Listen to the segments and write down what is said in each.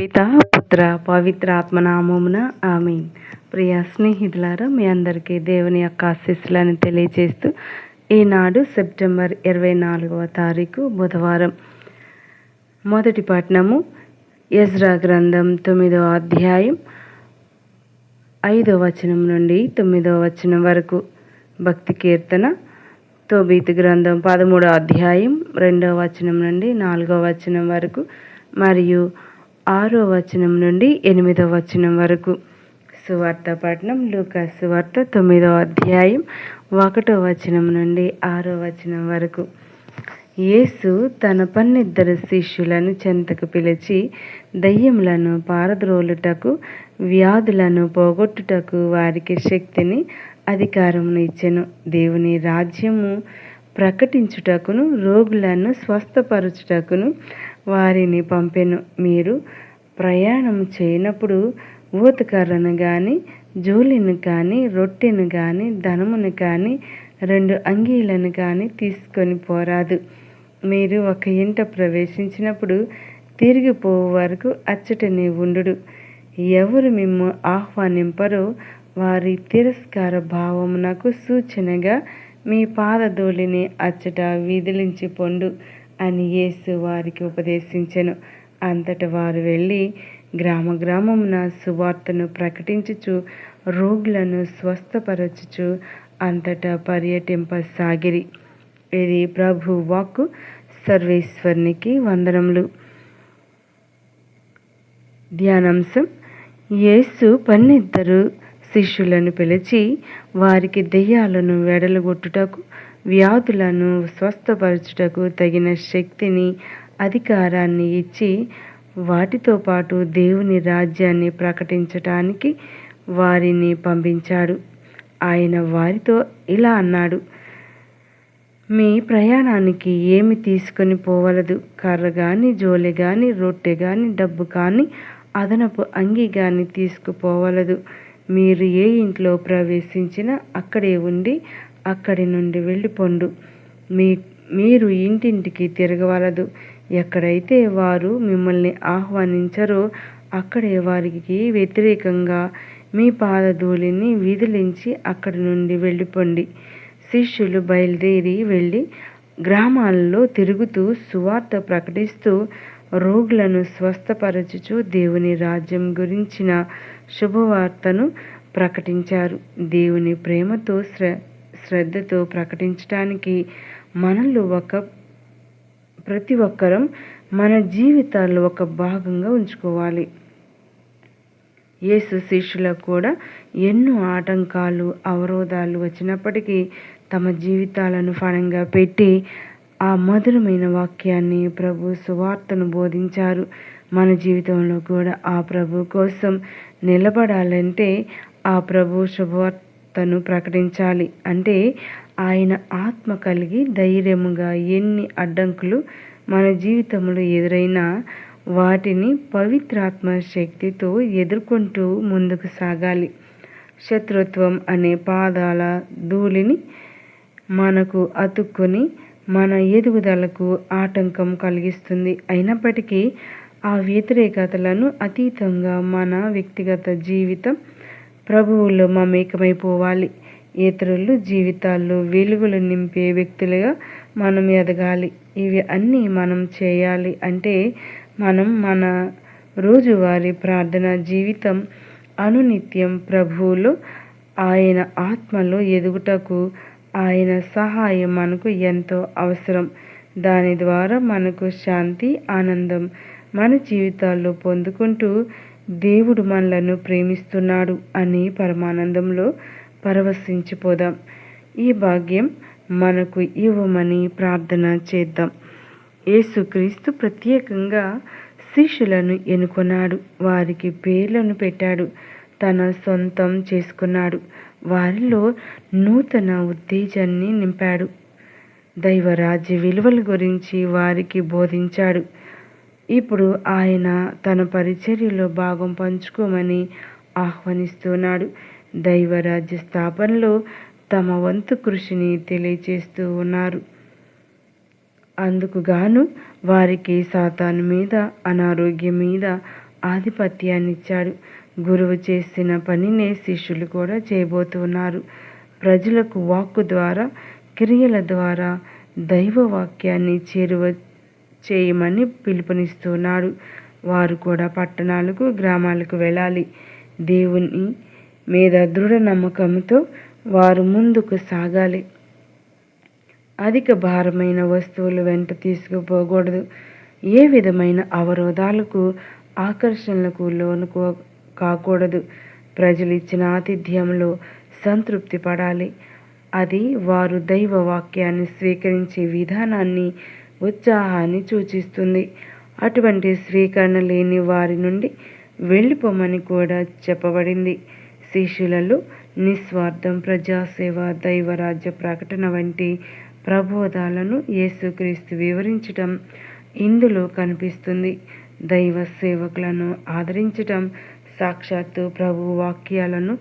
పిత పుత్ర పవిత్ర ఆత్మనామమున ఆమె ప్రియ స్నేహితులారా మీ అందరికీ దేవుని యొక్క ఆశీస్సులను తెలియజేస్తూ ఈనాడు సెప్టెంబర్ ఇరవై నాలుగవ తారీఖు బుధవారం. మొదటి పట్టణము ఎజ్రా గ్రంథం తొమ్మిదవ అధ్యాయం ఐదవ వచనం నుండి తొమ్మిదవ వచనం వరకు. భక్తి కీర్తన తోబీతు గ్రంథం పదమూడవ అధ్యాయం రెండవ వచనం నుండి నాలుగవ వచనం వరకు. మరియు ఆరో వచనం నుండి ఎనిమిదవ వచనం వరకు. సువార్త పట్నం లూకా సువార్త తొమ్మిదవ అధ్యాయం ఒకటో వచనం నుండి ఆరో వచనం వరకు. యేసు తన పన్నిద్దరు శిష్యులను చెంతకు పిలిచి దయ్యములను పారద్రోలుటకు వ్యాధులను పోగొట్టుటకు వారికి శక్తిని అధికారమును ఇచ్చెను. దేవుని రాజ్యము ప్రకటించుటకును రోగులను స్వస్థపరచుటకును వారిని పంపెను. మీరు ప్రయాణం చేయనప్పుడు ఊతకర్రను కానీ జోలిని కానీ రొట్టెను కానీ ధనమును కానీ రెండు అంగీలను కానీ తీసుకొని పోరాదు. మీరు ఒక ఇంట ప్రవేశించినప్పుడు తిరిగిపోవు వరకు అచ్చటనే ఉండు ఎవరు మిమ్ము ఆహ్వానింపరో వారి తిరస్కార భావమునకు సూచనగా మీ పాదధూళిని అచ్చట విదిలించి పొండు. అని యేసు వారికి ఉపదేశించెను. అంతట వారు వెళ్ళి గ్రామ గ్రామమున సువార్తను ప్రకటించుచు రోగులను స్వస్థపరచుచు అంతటా పర్యటింపసాగిరి ఇది ప్రభు వాక్కు సర్వేశ్వరునికి వందనములు. ధ్యానాంశం యేసు పన్నిద్దరు శిష్యులను పిలిచి వారికి దెయ్యాలను వెడలగొట్టుటకు వ్యాధులను స్వస్థపరచుటకు తగిన శక్తిని అధికారాన్ని ఇచ్చి వాటితో పాటు దేవుని రాజ్యాన్ని ప్రకటించటానికి వారిని పంపించాడు. ఆయన వారితో ఇలా అన్నాడు మీ ప్రయాణానికి ఏమి తీసుకొని పోవలదు? కర్ర కానీ జోలె కానీ రొట్టె కానీ డబ్బు కానీ అదనపు అంగి కానీ తీసుకుపోవలదు. మీరు ఏ ఇంట్లో ప్రవేశించినా అక్కడే ఉండి అక్కడి నుండి వెళ్ళిపోండు. మీ మీరు ఇంటింటికి తిరగవలదు. ఎక్కడైతే వారు మిమ్మల్ని ఆహ్వానించరో అక్కడే వారికి వ్యతిరేకంగా మీ పాదధూళిని విదిలించి అక్కడి నుండి వెళ్ళిపోండి. శిష్యులు బయలుదేరి వెళ్ళి గ్రామాల్లో తిరుగుతూ సువార్త ప్రకటిస్తూ రోగులను స్వస్థపరచుచు దేవుని రాజ్యం గురించిన శుభవార్తను ప్రకటించారు. దేవుని ప్రేమతో శ్ర శ్రద్ధతో ప్రకటించడానికి మనలో ఒక ప్రతి ఒక్కరం మన జీవితాల్లో ఒక భాగంగా ఉంచుకోవాలి. యేసు శిష్యులకు కూడా ఎన్నో ఆటంకాలు అవరోధాలు వచ్చినప్పటికీ తమ జీవితాలను ఫణంగా పెట్టి ఆ మధురమైన వాక్యాన్ని ప్రభు సువార్తను బోధించారు. మన జీవితంలో కూడా ఆ ప్రభు కోసం నిలబడాలంటే ఆ ప్రభు తను ప్రకటించాలి. అంటే ఆయన ఆత్మ కలిగి ధైర్యముగా ఎన్ని అడ్డంకులు మన జీవితంలో ఎదురైనా వాటిని పవిత్రాత్మ శక్తితో ఎదుర్కొంటూ ముందుకు సాగాలి. శత్రుత్వం అనే పాదాల ధూళిని మనకు అతుక్కొని మన ఎదుగుదలకు ఆటంకం కలిగిస్తుంది. అయినప్పటికీ ఆ వ్యతిరేకతలను అతీతంగా మన వ్యక్తిగత జీవితం ప్రభువులో మమేకమైపోవాలి. ఇతరులు జీవితాల్లో వెలుగులు నింపే వ్యక్తులుగా మనం ఎదగాలి. ఇవి అన్నీ మనం చేయాలి అంటే మనం మన రోజువారీ ప్రార్థన జీవితం అనునిత్యం ప్రభువులో ఆయన ఆత్మలో ఎదుగుటకు ఆయన సహాయం మనకు ఎంతో అవసరం. దాని ద్వారా మనకు శాంతి ఆనందం మన జీవితాల్లో పొందుకుంటూ దేవుడు మనలను ప్రేమిస్తున్నాడు అని పరమానందంలో పరవశించిపోదాం. ఈ భాగ్యం మనకు ఇవ్వమని ప్రార్థన చేద్దాం. యేసుక్రీస్తు ప్రత్యేకంగా శిష్యులను ఎన్నుకున్నాడు. వారికి పేర్లను పెట్టాడు. తన సొంతం చేసుకున్నాడు. వారిలో నూతన ఉత్తేజాన్ని నింపాడు. దైవరాజ్య విలువల గురించి వారికి బోధించాడు. ఇప్పుడు ఆయన తన పరిచర్యలో భాగం పంచుకోమని ఆహ్వానిస్తున్నాడు. దైవరాజ్య స్థాపనలో తమ వంతు కృషిని తెలియచేస్తూ ఉన్నారు. అందుకుగాను వారికి సాతాను మీద అనారోగ్యం మీద ఆధిపత్యాన్ని ఇచ్చాడు గురువు చేసిన పనినే శిష్యులు కూడా చేయబోతున్నారు. ప్రజలకు వాక్కు ద్వారా క్రియల ద్వారా దైవవాక్యాన్ని చేరువ చేయమని పిలుపునిస్తున్నాడు. వారు కూడా పట్టణాలకు గ్రామాలకు వెళ్ళాలి. దేవుని మీద దృఢ నమ్మకంతో వారు ముందుకు సాగాలి. అధిక భారమైన వస్తువులు వెంట తీసుకుపోకూడదు. ఏ విధమైన అవరోధాలకు ఆకర్షణలకు లోను కాకూడదు. ప్రజలు ఇచ్చిన ఆతిథ్యంలో సంతృప్తి పడాలి. అది వారు దైవ వాక్యాన్ని స్వీకరించే విధానాన్ని ఉత్సాహాన్ని సూచిస్తుంది. అటువంటి స్వీకరణ లేని వారి నుండి వెళ్ళిపోమని కూడా చెప్పబడింది. శిష్యులలో నిస్వార్థం ప్రజాసేవ దైవరాజ్య ప్రకటన వంటి ప్రబోధాలను యేసుక్రీస్తు వివరించటం ఇందులో కనిపిస్తుంది. దైవ సేవకులను ఆదరించటం సాక్షాత్తు ప్రభు వాక్యాలను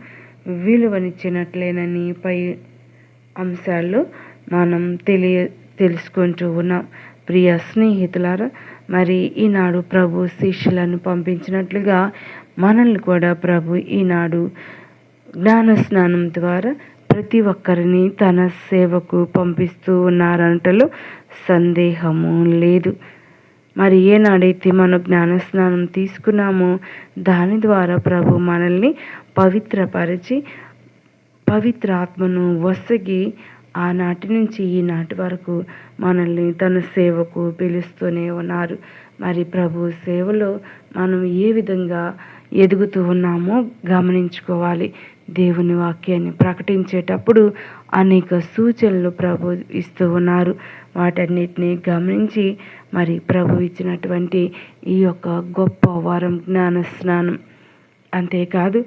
విలువనిచ్చినట్లేనని పై అంశాల్లో మనం తెలియ తెలుసుకుంటూ ఉన్నాం. ప్రియ స్నేహితులారా మరి ఈనాడు ప్రభు శిష్యులను పంపించినట్లుగా మనల్ని కూడా ప్రభు ఈనాడు జ్ఞాన స్నానం ద్వారా ప్రతి ఒక్కరిని తన సేవకు పంపిస్తూ ఉన్నారంటలో సందేహము లేదు. మరి ఏనాడైతే మనం జ్ఞానస్నానం తీసుకున్నామో దాని ద్వారా ప్రభు మనల్ని పవిత్రపరిచి పవిత్ర ఆత్మను వసగి ఆనాటి నుంచి ఈనాటి వరకు మనల్ని తన సేవకు పిలుస్తూనే ఉన్నారు. మరి ప్రభు సేవలో మనం ఏ విధంగా ఎదుగుతూ ఉన్నామో గమనించుకోవాలి. దేవుని వాక్యాన్ని ప్రకటించేటప్పుడు అనేక సూచనలు ప్రభు ఇస్తూ ఉన్నారు. వాటన్నిటిని గమనించి మరి ప్రభు ఇచ్చినటువంటి ఈ యొక్క గొప్ప వరం జ్ఞాన స్నానం అంతేకాదు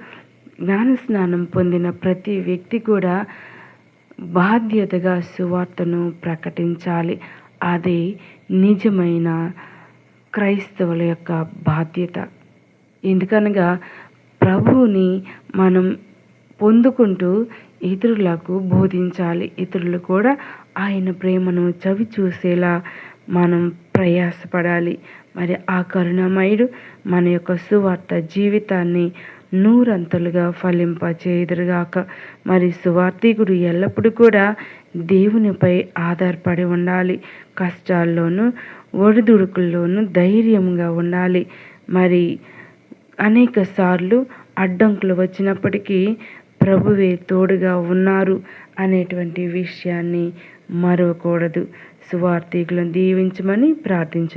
జ్ఞాన స్నానం పొందిన ప్రతి వ్యక్తి కూడా బాధ్యతగా సువార్తను ప్రకటించాలి. అది నిజమైన క్రైస్తవుల యొక్క బాధ్యత. ఎందుకనగా ప్రభువుని మనం పొందుకుంటూ ఇతరులకు బోధించాలి. ఇతరులు కూడా ఆయన ప్రేమను చవి చూసేలా మనం ప్రయాసపడాలి. మరి ఆ కరుణమయుడు మన యొక్క సువార్త జీవితాన్ని నూరంతలుగా ఫలింపచేయుదురుగాక మరి సువార్థికుడు ఎల్లప్పుడూ కూడా దేవునిపై ఆధారపడి ఉండాలి. కష్టాల్లోనూ ఒడిదుడుకుల్లోనూ ధైర్యంగా ఉండాలి. మరి అనేక సార్లు అడ్డంకులు వచ్చినప్పటికీ ప్రభువే తోడుగా ఉన్నారు అనేటువంటి విషయాన్ని మరవకూడదు. సువార్థికులను దీవించమని ప్రార్థించు